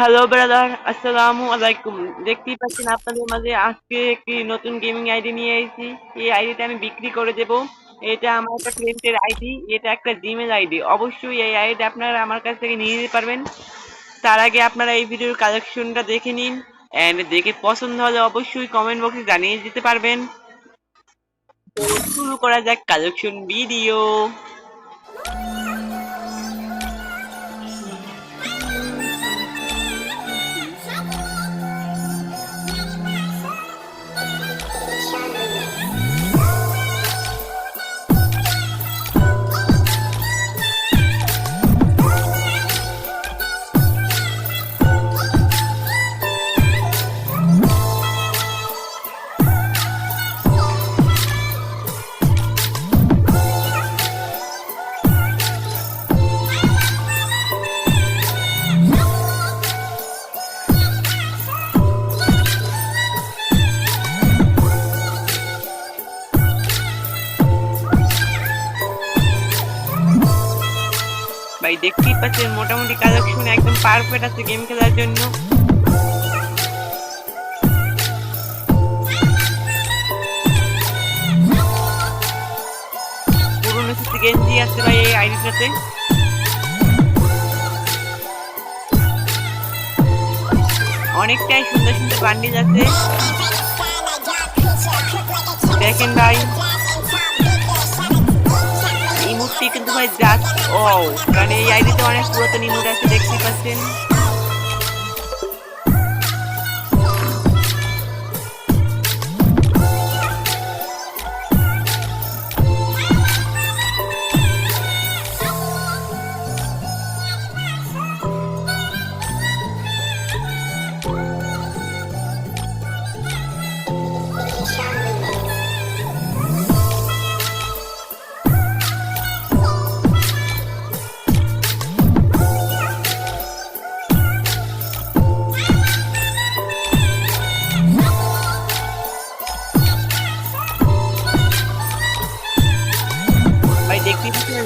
Hello brother আসসালামু আলাইকুম দেখতেই পাচ্ছেন আপনাদের মাঝে আজকে একটি নতুন গেমিং আইডি নিয়ে এসেছি। এই আইডিটা আমি বিক্রি করে দেব। এটা আমার একটা ক্লিয়েন্টের আইডি এটা একটা জিমেল আইডি অবশ্যই এই আইডি আপনারা আমার কাছ থেকে নিয়ে নিতে পারবেন। তার আগে আপনারা এই ভিডিওর কালেকশনটা দেখে নিন। এন্ড দেখে পছন্দ হলে অবশ্যই কমেন্ট বক্সে জানিয়ে দিতে পারবেন। শুরু করা যাক কালেকশন ভিডিও ভাই, দেখতেই পাচ্ছেন, মোটামুটি কালেকশন একদম পারফেক্ট আছে গেম খেলার জন্য। পুরনো কিছু গেঞ্জি আছে ভাই এই আইডিটাতে অনেকটাই সুন্দর সুন্দর বান্ডিল আছে। দেখেন ভাই। ইমুটটি কিন্তু ও কারণ এই আইডিতে অনেক পুরাতন ইমুট আছে দেখতে পাচ্ছেন।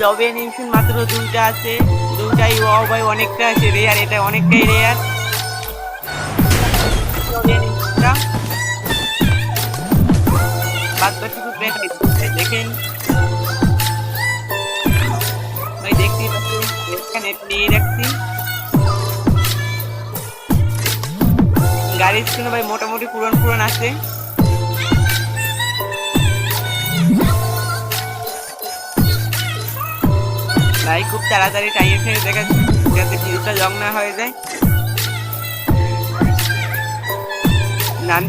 লবি অ্যানিমেশন মাত্র দুইটা আছে। দুটাই ওয়াও ভাই, অনেকটা আছে রেয়ার এটা অনেকটাই রেয়ার দেখেন। এখানে নিয়ে রাখছি। গাড়ির স্ক্রিনে ভাই, মোটামুটি পুরন পুরন আছে। ভাই, খুব তাড়াতাড়ি টাইম ফেলে দেখা যাতে ভিউটা লং না হয়ে যায়।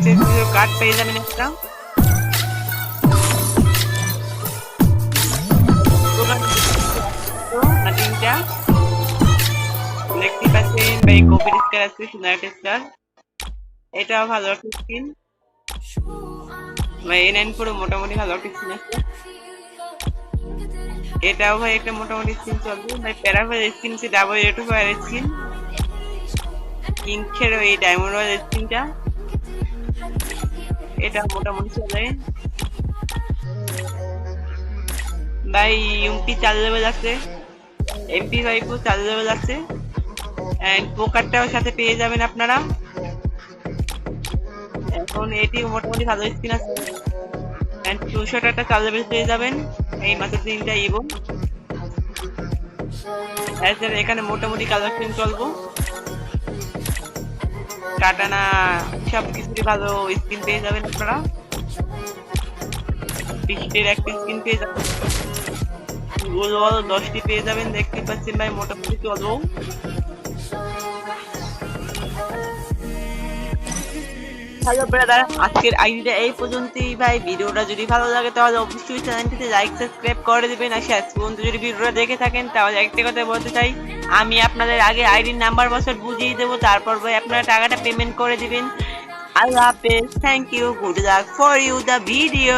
চেঞ্জ কার্ড পেয়ে যাবেন তিনটা দেখতে ভালো একটা স্কিন এ মোটামুটি ভালো একটা স্কিন আছে। এটাও ভাই একটা মোটামুটি স্কিন চলবে ভাই প্যারাফেল স্কিন সে ডাবল এটু ফায়ার স্কিন কিংসের ওই ডায়মন্ড রয়েল স্কিনটা এটা মোটামুটি চলে। ভাই ইউমপি চার লেভেল আছে। এমপি ফাইভও চার লেভেল আছে। অ্যান্ড পোকারটাও সাথে পেয়ে যাবেন আপনারা। এখন এটি মোটামুটি ভালো স্কিন আছে। অ্যান্ড দুশো টাকা চার লেভেল পেয়ে যাবেন। এই মাসের তিনটা ইবো এছাড়া এখানে মোটামুটি কালেকশন চলবো। কাটানা সব কিছুরই ভালো স্কিন পেয়ে যাবেন আপনারা। বৃষ্টির একটা স্কিন পেয়ে যাবেন। বল দশটি পেয়ে যাবেন, দেখতে পাচ্ছেন ভাই, মোটামুটি চলবো। হ্যালো ব্রাদার, আজকের আইডিটা এই পর্যন্তই ভাই। ভিডিওটা যদি ভালো লাগে তাহলে অবশ্যই চ্যানেলটিতে লাইক সাবস্ক্রাইব করে দেবেন। আর শেষ পর্যন্ত যদি ভিডিওটা দেখে থাকেন, তাহলে একটা কথা বলতে চাই, আমি আপনাদের আগে আইডির নাম্বার পাসওয়ার্ড বুঝিয়ে দেবো, তারপর ভাই আপনারা টাকাটা পেমেন্ট করে দিবেন। আল্লাহ হাফেজ thank you good luck for you the video